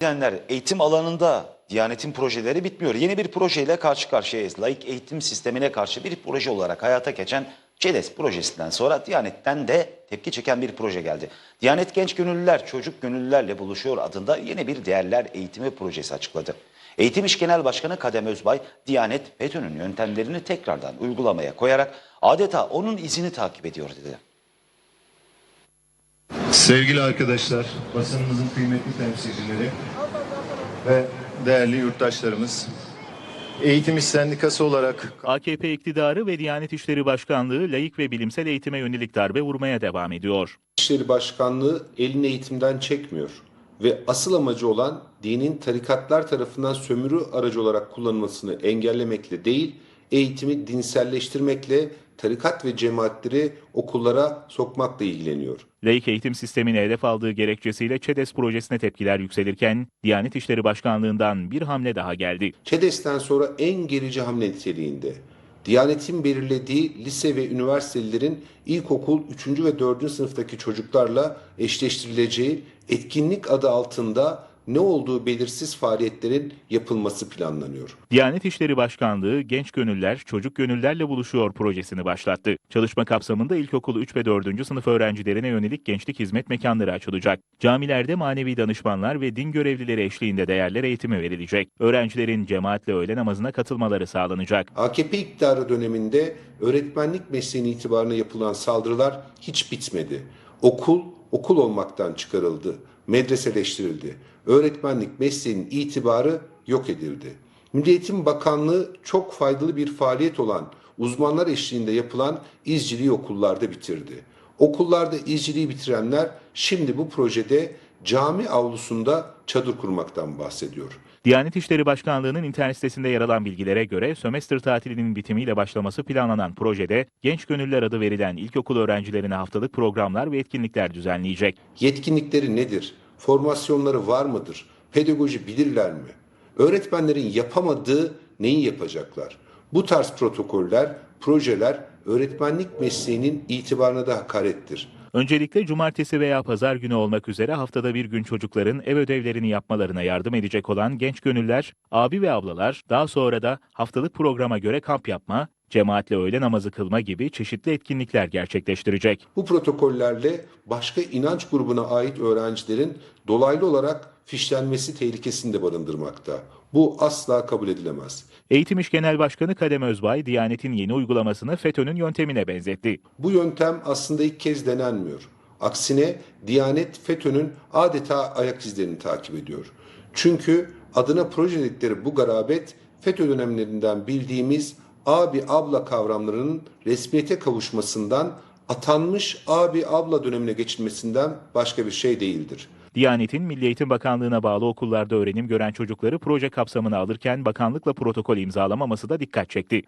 Diyenler eğitim alanında Diyanet'in projeleri bitmiyor. Yeni bir projeyle karşı karşıyayız. Laik eğitim sistemine karşı bir proje olarak hayata geçen ÇEDES projesinden sonra Diyanet'ten de tepki çeken bir proje geldi. Diyanet Genç Gönüllüler Çocuk Gönüllülerle Buluşuyor adında yeni bir değerler eğitimi projesi açıkladı. Eğitim İş Genel Başkanı Kadem Özbay, Diyanet FETÖ'nün yöntemlerini tekrardan uygulamaya koyarak adeta onun izini takip ediyor dedi. Sevgili arkadaşlar, basınımızın kıymetli temsilcileri ve değerli yurttaşlarımız, Eğitim İş Sendikası olarak AKP iktidarı ve Diyanet İşleri Başkanlığı layık ve bilimsel eğitime yönelik darbe vurmaya devam ediyor. İşleri Başkanlığı elini eğitimden çekmiyor ve asıl amacı olan dinin tarikatlar tarafından sömürü aracı olarak kullanılmasını engellemekle değil, eğitimi dinselleştirmekle tarikat ve cemaatleri okullara sokmakla ilgileniyor. Layık eğitim sistemini hedef aldığı gerekçesiyle ÇEDES projesine tepkiler yükselirken Diyanet İşleri Başkanlığı'ndan bir hamle daha geldi. ÇEDES'ten sonra en gerici hamle niteliğinde. Diyanet'in belirlediği lise ve üniversitelerin ilkokul 3. ve 4. sınıftaki çocuklarla eşleştirileceği etkinlik adı altında ne olduğu belirsiz faaliyetlerin yapılması planlanıyor. Diyanet İşleri Başkanlığı Genç Gönüller Çocuk Gönüllerle Buluşuyor projesini başlattı. Çalışma kapsamında ilkokul 3 ve 4. sınıf öğrencilerine yönelik gençlik hizmet mekanları açılacak. Camilerde manevi danışmanlar ve din görevlileri eşliğinde değerler eğitimi verilecek. Öğrencilerin cemaatle öğle namazına katılmaları sağlanacak. AKP iktidarı döneminde öğretmenlik mesleğinin itibarına yapılan saldırılar hiç bitmedi. Okul, okul olmaktan çıkarıldı, medreseleştirildi. Öğretmenlik mesleğinin itibarı yok edildi. Milli Eğitim Bakanlığı çok faydalı bir faaliyet olan uzmanlar eşliğinde yapılan izciliği okullarda bitirdi. Okullarda izciliği bitirenler şimdi bu projede cami avlusunda çadır kurmaktan bahsediyor. Diyanet İşleri Başkanlığı'nın internet sitesinde yer alan bilgilere göre sömestr tatilinin bitimiyle başlaması planlanan projede Genç Gönüller adı verilen ilkokul öğrencilerine haftalık programlar ve etkinlikler düzenleyecek. Yetkinlikleri nedir? Formasyonları var mıdır? Pedagoji bilirler mi? Öğretmenlerin yapamadığı neyi yapacaklar? Bu tarz protokoller, projeler öğretmenlik mesleğinin itibarına da hakarettir. Öncelikle cumartesi veya pazar günü olmak üzere haftada bir gün çocukların ev ödevlerini yapmalarına yardım edecek olan genç gönüller, abi ve ablalar daha sonra da haftalık programa göre kamp yapma, cemaatle öğle namazı kılma gibi çeşitli etkinlikler gerçekleştirecek. Bu protokollerle başka inanç grubuna ait öğrencilerin dolaylı olarak fişlenmesi tehlikesini de barındırmakta. Bu asla kabul edilemez. Eğitim İş Genel Başkanı Kadem Özbay, Diyanet'in yeni uygulamasını FETÖ'nün yöntemine benzetti. Bu yöntem aslında ilk kez denenmiyor. Aksine Diyanet FETÖ'nün adeta ayak izlerini takip ediyor. Çünkü adına proje dedikleri bu garabet FETÖ dönemlerinden bildiğimiz abi abla kavramlarının resmiyete kavuşmasından atanmış abi abla dönemine geçilmesinden başka bir şey değildir. Diyanet'in Milli Eğitim Bakanlığı'na bağlı okullarda öğrenim gören çocukları proje kapsamına alırken bakanlıkla protokol imzalamaması da dikkat çekti.